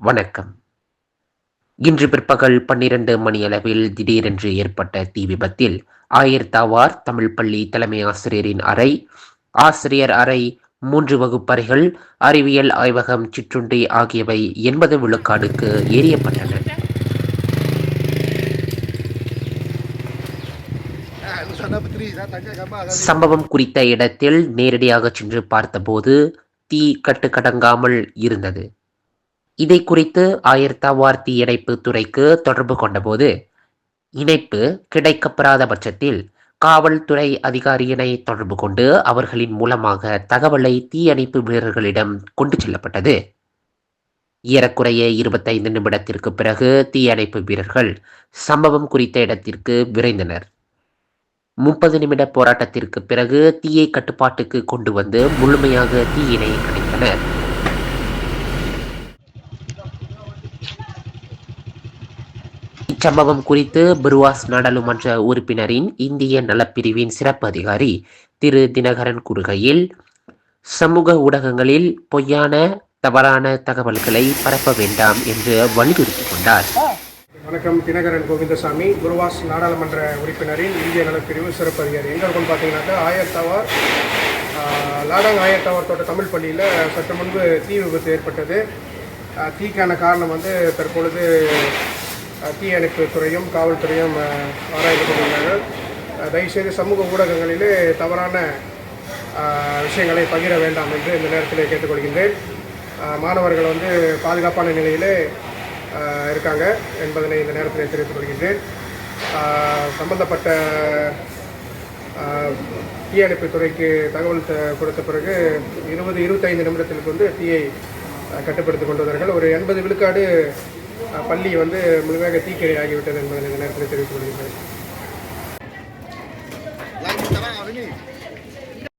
வணக்கம். இன்று பிற்பகல் பன்னிரண்டு மணியளவில் திடீரென்று ஏற்பட்ட தீ விபத்தில் ஆயர்தாவார் தமிழ் பள்ளி தலைமை ஆசிரியரின் அறை ஆசிரியர் அறை மூன்று வகுப்பறைகள் அறிவியல் ஆய்வகம் சிற்றுண்டி ஆகியவை எண்பது விழுக்காடுக்கு எரியப்பட்டன சம்பவம் குறித்த இடத்தில் நேரடியாக சென்று பார்த்தபோது தீ கட்டுக்கடங்காமல் இருந்தது. இதை குறித்து ஆயர்தாவார் தீயணைப்பு துறைக்கு தொடர்பு கொண்டபோது இணைப்பு கிடைக்கப்பெறாத பட்சத்தில் காவல்துறை அதிகாரியினை தொடர்பு கொண்டு அவர்களின் மூலமாக தகவலை தீயணைப்பு வீரர்களிடம் கொண்டு செல்லப்பட்டது. ஏறக்குறைய இருபத்தைந்து நிமிடத்திற்கு பிறகு தீயணைப்பு வீரர்கள் சம்பவம் குறித்த இடத்திற்கு விரைந்தனர். முப்பது நிமிட போராட்டத்திற்கு பிறகு தீயை கட்டுப்பாட்டுக்கு கொண்டு வந்து முழுமையாக தீயினை அணைத்தனர். இச்சம்பவம் குறித்து பிருவாஸ் நாடாளுமன்ற உறுப்பினரின் இந்திய நலப்பிரிவின் சிறப்பு அதிகாரி திரு தினகரன் கூறுகையில் சமூக ஊடகங்களில் பொய்யான தவறான தகவல்களை பரப்ப வேண்டாம் என்று வலியுறுத்தி கொண்டார். வணக்கம் தினகரன் கோவிந்தசாமி. குருவாஸ் நாடாளுமன்ற உறுப்பினரின் இந்திய நலப்பிரிவு சிறப்பு அதிகாரி. எங்கே இருக்குன்னு பார்த்தீங்கன்னாக்கா ஆயத்தவர் லாடாங் ஆயத்தவர் தோட்ட தமிழ் பள்ளியில் சற்று முன்பு தீ விபத்து ஏற்பட்டது. தீக்கான காரணம் வந்து தற்பொழுது தீயணைப்பு துறையும் காவல்துறையும் ஆராய்ந்து கொண்டிருந்தார்கள். தயவுசெய்து சமூக ஊடகங்களிலே தவறான விஷயங்களை பகிர வேண்டாம் என்று இந்த நேரத்தில் கேட்டுக்கொள்கின்றேன். மாணவர்கள் வந்து பாதுகாப்பான நிலையிலே இருக்காங்க என்பதனை இந்த நேரத்தில் தெரிவித்துக் கொள்கின்றேன். சம்பந்தப்பட்ட தீயணைப்பு துறைக்கு தகவல் த- கொடுத்த பிறகு இருபது இருபத்தைந்து நிமிடத்திற்கு வந்து தீயை கட்டுப்படுத்தி கொண்டு வந்தார்கள். ஒரு எண்பது விழுக்காடு பள்ளி வந்து முழுமையாக தீக்கிரை ஆகிவிட்டது என்பதை இந்த நேரத்தில் தெரிவித்துக் கொள்கின்றேன்